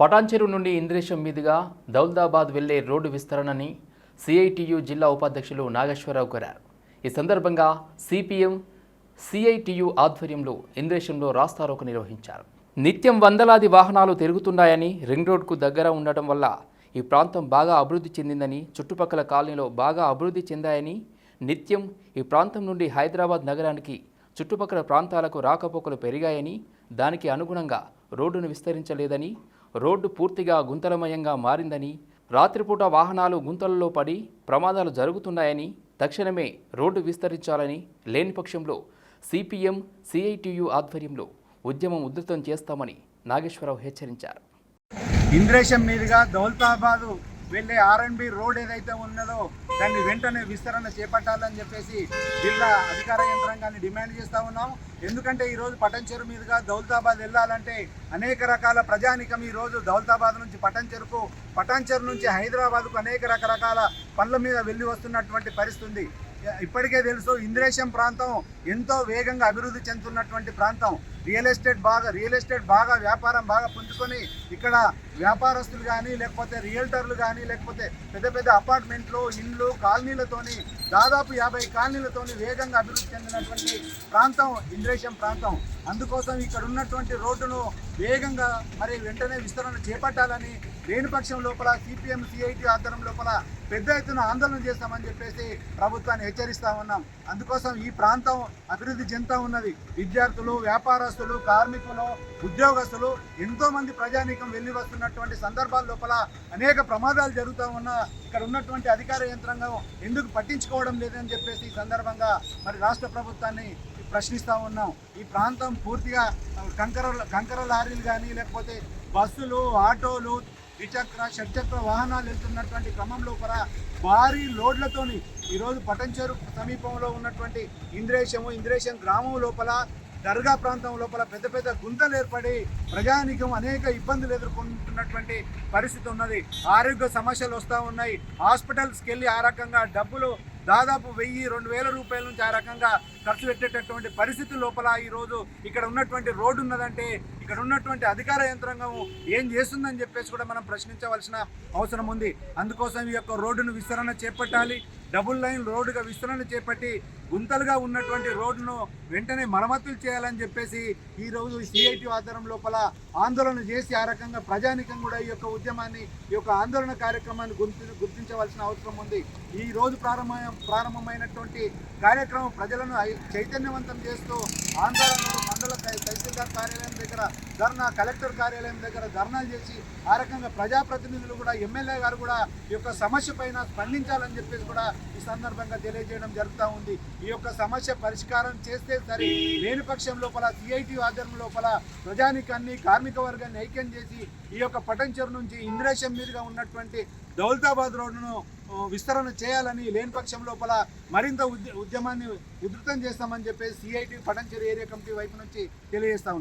పటాన్చెరు నుండి ఇంద్రేశం మీదుగా దౌల్దాబాద్ వెళ్ళే రోడ్డు విస్తరణని సిఐటియు జిల్లా ఉపాధ్యక్షులు నాగేశ్వరరావు కోరారు. ఈ సందర్భంగా సిపిఎం సిఐటియు ఆధ్వర్యంలో ఇంద్రేశంలో రాస్తారోక నిర్వహించారు. నిత్యం వందలాది వాహనాలు తిరుగుతున్నాయని రింగ్ రోడ్కు దగ్గర ఉండటం వల్ల ఈ ప్రాంతం బాగా అభివృద్ధి చెందిందని చుట్టుపక్కల కాలనీలో బాగా అభివృద్ధి చెందాయని నిత్యం ఈ ప్రాంతం నుండి హైదరాబాద్ నగరానికి చుట్టుపక్కల ప్రాంతాలకు రాకపోకలు పెరిగాయని దానికి అనుగుణంగా రోడ్డును విస్తరించలేదని రోడ్డు పూర్తిగా గుంతలమయంగా మారిందని రాత్రిపూట వాహనాలు గుంతలలో పడి ప్రమాదాలు జరుగుతున్నాయని తక్షణమే రోడ్డు విస్తరించాలని లేని పక్షంలో సిపిఎం సిఐటియు ఆధ్వర్యంలో ఉద్యమం ఉధృతం చేస్తామని నాగేశ్వరరావు హెచ్చరించారు. ఇంద్రేశం మీదుగా దౌలతాబాద్ వెళ్ళే ఆర్ఎన్బి రోడ్ ఏదైతే ఉన్నదో దాన్ని వెంటనే విస్తరణ చేపట్టాలని చెప్పేసి జిల్లా అధికార యంత్రాంగాన్ని డిమాండ్ చేస్తూ ఉన్నాం. ఎందుకంటే ఈరోజు పటంచెరు మీదుగా దౌలతాబాద్ వెళ్ళాలంటే అనేక రకాల ప్రజానికం ఈరోజు దౌలతాబాద్ నుంచి పటంచెరుకు పటాన్చెరు నుంచి హైదరాబాద్కు అనేక రకరకాల పనుల మీద వెళ్ళి వస్తున్నటువంటి పరిస్థితి ఇప్పటికే తెలుసు ఇంద్రేశం ప్రాంతం ఎంతో వేగంగా అభివృద్ధి చెందుతున్నటువంటి ప్రాంతం. రియల్ ఎస్టేట్ బాగా రియల్ ఎస్టేట్ బాగా వ్యాపారం బాగా పుంజుకొని ఇక్కడ వ్యాపారస్తులు కానీ లేకపోతే రియల్టర్లు కానీ లేకపోతే పెద్ద పెద్ద అపార్ట్మెంట్లు ఇండ్లు కాలనీలతోని దాదాపు యాభై కాలనీలతోని వేగంగా అభివృద్ధి చెందినటువంటి ప్రాంతం ఇంద్రేశం ప్రాంతం. అందుకోసం ఇక్కడ ఉన్నటువంటి రోడ్డును వేగంగా మరి వెంటనే విస్తరణ చేపట్టాలని లేని పక్షం లోపల సిపిఎం సిఐటి ఆధ్వర్యం లోపల పెద్ద ఎత్తున ఆందోళన చేస్తామని చెప్పేసి ప్రభుత్వాన్ని హెచ్చరిస్తా ఉన్నాం. అందుకోసం ఈ ప్రాంతం అభివృద్ధి చెందుతా ఉన్నది. విద్యార్థులు వ్యాపారస్తులు కార్మికులు ఉద్యోగస్తులు ఎంతో మంది ప్రజానీకం వెళ్ళి వస్తున్నటువంటి సందర్భాల లోపల అనేక ప్రమాదాలు జరుగుతూ ఉన్నా ఇక్కడ ఉన్నటువంటి అధికార యంత్రాంగం ఎందుకు పట్టించుకోవడం లేదని చెప్పేసి ఈ సందర్భంగా మరి రాష్ట్ర ప్రభుత్వాన్ని ప్రశ్నిస్తూ ఉన్నాం. ఈ ప్రాంతం పూర్తిగా కంకర కంకర లారీలు కానీ లేకపోతే బస్సులు ఆటోలు ద్విచక్ర షడ్చక్ర వాహనాలు వెళ్తున్నటువంటి క్రమంలో కూడా భారీ లోడ్లతోని ఈరోజు పటంచెరు సమీపంలో ఉన్నటువంటి ఇంద్రేశము ఇంద్రేశం గ్రామం లోపల దర్గా ప్రాంతం లోపల పెద్ద పెద్ద గుంతలు ఏర్పడి ప్రజానికం అనేక ఇబ్బందులు ఎదుర్కొంటున్నటువంటి పరిస్థితి ఉన్నది. ఆరోగ్య సమస్యలు వస్తూ ఉన్నాయి. హాస్పిటల్స్కి వెళ్ళి ఆ రకంగా డబ్బులు దాదాపు వెయ్యి రెండు వేల రూపాయల నుంచి ఆ రకంగా ఖర్చు పెట్టేటటువంటి పరిస్థితి లోపల ఈరోజు ఇక్కడ ఉన్నటువంటి రోడ్డు ఉన్నదంటే ఇక్కడ ఉన్నటువంటి అధికార యంత్రాంగం ఏం చేస్తుందని చెప్పేసి కూడా మనం ప్రశ్నించవలసిన అవసరం ఉంది. అందుకోసం ఈ యొక్క రోడ్డును విస్తరణ చేపట్టాలి. డబుల్ లైన్ రోడ్డుగా విస్తరణ చేపట్టి గుంతలుగా ఉన్నటువంటి రోడ్డును వెంటనే మరమ్మతులు చేయాలని చెప్పేసి ఈ రోజు సిఐటి ఆధారం లోపల ఆందోళన చేసి ఆ రకంగా ప్రజానికం కూడా ఈ యొక్క ఉద్యమాన్ని ఈ యొక్క ఆందోళన కార్యక్రమాన్ని గుర్తి గుర్తించవలసిన అవసరం ఉంది. ఈ రోజు ప్రారంభ ప్రారంభమైనటువంటి కార్యక్రమం ప్రజలను ఐ- చైతన్యవంతం చేస్తూ ఆందోళనలు తహసీల్దార్ కార్యాలయం దగ్గర ధర్నా కలెక్టర్ కార్యాలయం దగ్గర ధర్నాలు చేసి ఆ రకంగా ప్రజాప్రతినిధులు కూడా ఎమ్మెల్యే గారు కూడా ఈ యొక్క సమస్య పైన స్పందించాలని చెప్పేసి కూడా ఈ సందర్భంగా తెలియజేయడం జరుగుతూ ఉంది. ఈ యొక్క సమస్య పరిష్కారం చేస్తే సరే లేని పక్షం లోపల సిఐటి ఆధ్వర్యం లోపల ప్రజానికాన్ని కార్మిక వర్గాన్ని ఐక్యం చేసి ఈ యొక్క పటంచెరు నుంచి ఇంద్రేశం మీదుగా ఉన్నటువంటి దౌలతాబాద్ రోడ్డును విస్తరణ చేయాలని లేని పక్షం లోపల మరింత ఉద్య ఉద్యమాన్ని ఉధృతం చేస్తామని చెప్పేసి సిఐటి పటంచెరు ఏరియా కమిటీ వైపు నుంచి తెలియజేస్తా